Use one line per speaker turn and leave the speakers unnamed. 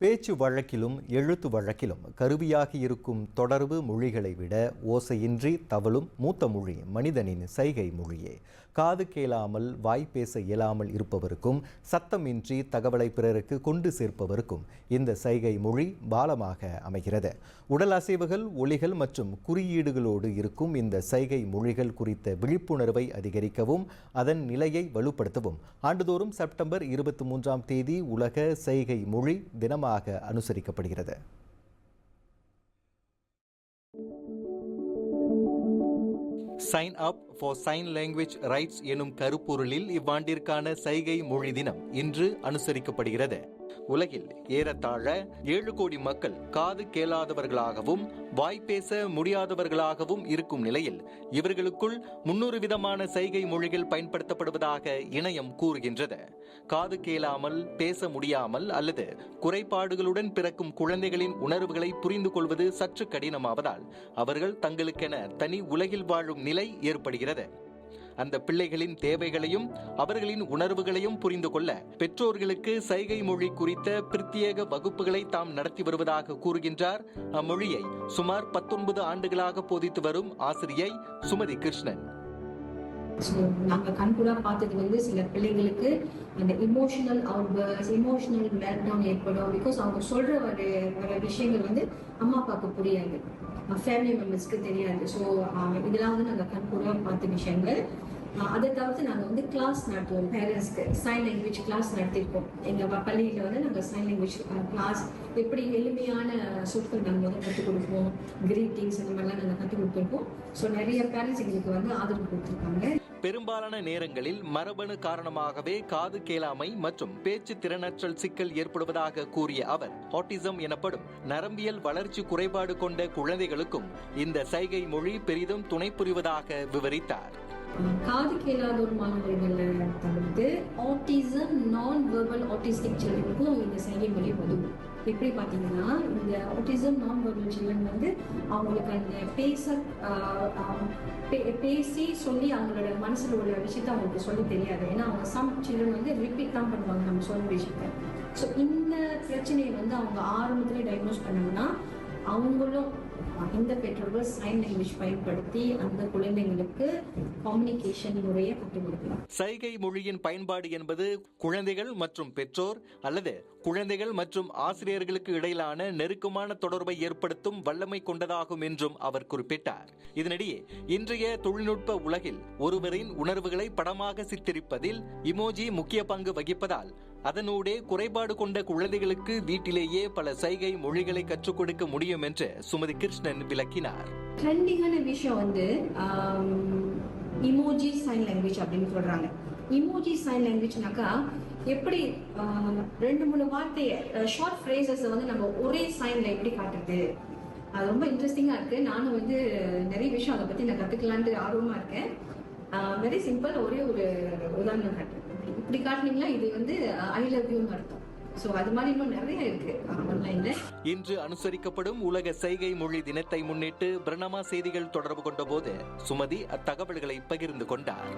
பேச்சு வழக்கிலும் எழுத்து வழக்கிலும் கருவியாக இருக்கும் தொடர்பு மொழிகளை விட ஓசையின்றி தவழும் மூத்த மொழி மனிதனின் சைகை மொழியே. காது கேளாமல் வாய் பேச இயலாமல் இருப்பவருக்கும் சத்தமின்றி தகவலை பிறருக்கு கொண்டு சேர்ப்பவருக்கும் இந்த சைகை மொழி பாலமாக அமைகிறது. உடல் அசைவுகள் ஒளிகள் மற்றும் குறியீடுகளோடு இருக்கும் இந்த சைகை மொழிகள் குறித்த விழிப்புணர்வை அதிகரிக்கவும் அதன் நிலையை வலுப்படுத்தவும் ஆண்டுதோறும் செப்டம்பர் இருபத்தி மூன்றாம் தேதி உலக சைகை மொழி தினம் தினமாக அனுசரிக்கப்படுகிறது. Sign up for sign language rights எனும் கருப்பொருளில் இவ்வாண்டிற்கான சைகை மொழி தினம் இன்று அனுசரிக்கப்படுகிறது. உலகில் ஏறத்தாழ ஏழு கோடி மக்கள் காது கேளாதவர்களாகவும் வாய் பேச முடியாதவர்களாகவும் இருக்கும் நிலையில் இவர்களுக்குள் முன்னூறு விதமான சைகை மொழிகள் பயன்படுத்தப்படுவதாக இணையம் கூறுகின்றது. காது கேளாமல் பேச முடியாமல் அல்லது குறைபாடுகளுடன் பிறக்கும் குழந்தைகளின் உணர்வுகளை புரிந்து கொள்வது சற்று கடினமாவதால் அவர்கள் தங்களுக்கென தனி உலகில் வாழும் நிலை ஏற்படுகிறது. அந்த பிள்ளைகளின் தேவைகளையும் அவர்களின் உணர்வுகளையும் புரிந்து கொள்ள பெற்றோர்களுக்கு சைகை மொழி குறித்த பிரத்யேக வகுப்புகளை தாம் நடத்தி வருவதாக கூறுகின்றார். அம்மொழியை சுமார் பத்தொன்பது ஆண்டுகளாக போதித்து வரும் ஆசிரியை சுமதி கிருஷ்ணன்.
ஸோ நாங்கள் கண்கூடாக பார்த்தது வந்து சில பிள்ளைங்களுக்கு அந்த இமோஷனல் அவுட்பர்ஸ் இமோஷனல் டவுன் ஏற்படும். பிகாஸ் அவங்க சொல்கிற ஒரு வர விஷயங்கள் வந்து அம்மா அப்பாவுக்கு புரியாது. ஃபேமிலி மெம்பர்ஸ்க்கு தெரியாது. ஸோ இதெல்லாம் வந்து நாங்கள் கண்கூடாக பார்த்த விஷயங்கள். அதை தவிர்த்து நாங்கள் வந்து கிளாஸ் நடத்துவோம். பேரண்ட்ஸ்க்கு சைன் லாங்குவேஜ் கிளாஸ் நடத்திருக்கோம். எங்கள் பள்ளியில் வந்து நாங்கள் சைன் லாங்குவேஜ் கிளாஸ் எப்படி எளிமையான சொற்கள் நாங்கள் வந்து கற்றுக் கொடுப்போம். கிரீட்டிங்ஸ் இந்த மாதிரிலாம் நாங்கள் கற்றுக் கொடுத்துருக்கோம். ஸோ நிறைய பேரண்ட்ஸ் எங்களுக்கு வந்து ஆதரவு கொடுத்துருக்காங்க.
பெரும்பாலான நேரங்களில் மரபணு காரணமாகவே காது கேளாமை மற்றும் பேச்சு திறனற்றல் சிக்கல் ஏற்படுவதாக கூறிய அவர் ஆட்டிசம் எனப்படும் நரம்பியல் வளர்ச்சி குறைபாடு கொண்ட குழந்தைகளுக்கும் இந்த சைகை மொழி பெரிதும் துணை புரிவதாக விவரித்தார்.
காது கேளாதோர் மாணவர்களை தவிர்த்து ஆட்டிசம் நான் வெர்பல் ஆட்டிஸ்டிக் சில்ட்ரனுக்கும் இந்த சைகை மொழி உதவும். எப்படி பார்த்தீங்கன்னா இந்த ஆட்டிசம் நான் வெர்பல் சில்ட்ரன் வந்து அவங்களுக்கு அந்த பேச பே- பேசி சொல்லி அவங்களோட மனசில் உள்ள விஷயத்த அவங்களுக்கு சொல்ல தெரியாது. ஏன்னா அவங்க சம் சில்ட்ரன் வந்து ரிப்பீட் தான் பண்ணுவாங்க நம்ம சொல்ல விஷயத்த. ஸோ இந்த பிரச்சனையை வந்து அவங்க ஆரம்பத்திலே டயக்னோஸ் பண்ணோம்னா அவங்களும் இந்த பெற்றோர்கள் சைன் லாங்குவேஜ் பயன்படுத்தி அந்த குழந்தைங்களுக்கு கம்யூனிகேஷன் முறையை கற்றுக் கொடுக்கலாம்
சைகை மொழியின் பயன்பாடு என்பது குழந்தைகள் மற்றும் பெற்றோர் அல்லது குழந்தைகள் மற்றும் ஆசிரியர்களுக்கு இடையிலான நெருக்கமான தொடர்பை ஏற்படுத்தும் வல்லமை கொண்டதாகும் என்றும் அவர் குறிப்பிட்டார். இதனிடையே இன்றைய தொழில்நுட்ப உலகில் ஒருவரின் உணர்வுகளை படமாக சித்தரிப்பதில் இமோஜி முக்கிய பங்கு வகிப்பதால் அதனூடே குறைபாடு கொண்ட குழந்தைகளுக்கு வீட்டிலேயே பல சைகை மொழிகளை கற்றுக் கொடுக்க முடியும் என்று சுமதி கிருஷ்ணன் விளக்கினார்.
ட்ரெண்டிங்கான விஷயம் வந்து இமோஜி சைன் லாங்குவேஜ் அப்படின்னு சொல்றாங்க. இமோஜி சைன் லாங்குவேஜ்னாக்கா எப்படி ரெண்டு மூணு வார்த்தையை ஷார்ட் ஃப்ரேசஸ் வந்து நம்ம ஒரே சைன்ல எப்படி காட்டுறது? அது ரொம்ப இன்ட்ரெஸ்டிங்காக இருக்கு. நானும் வந்து நிறைய விஷயம் அதை பத்தி நான் கத்துக்கலான்ட்டு ஆர்வமா இருக்கேன். வெரி சிம்பிள் ஒரே ஒரு உதாரணம் காட்டுறேன். இப்படி காட்டினீங்களா? இது வந்து ஐ லவ் யூன்னு அர்த்தம்.
இன்று அனுசரிக்கப்படும் உலக செய்கை மொழி தினத்தை முன்னிட்டு பிரணமா செய்திகள் தொடர்பு கொண்ட போது சுமதி அத்தகவல்களை பகிர்ந்து கொண்டார்.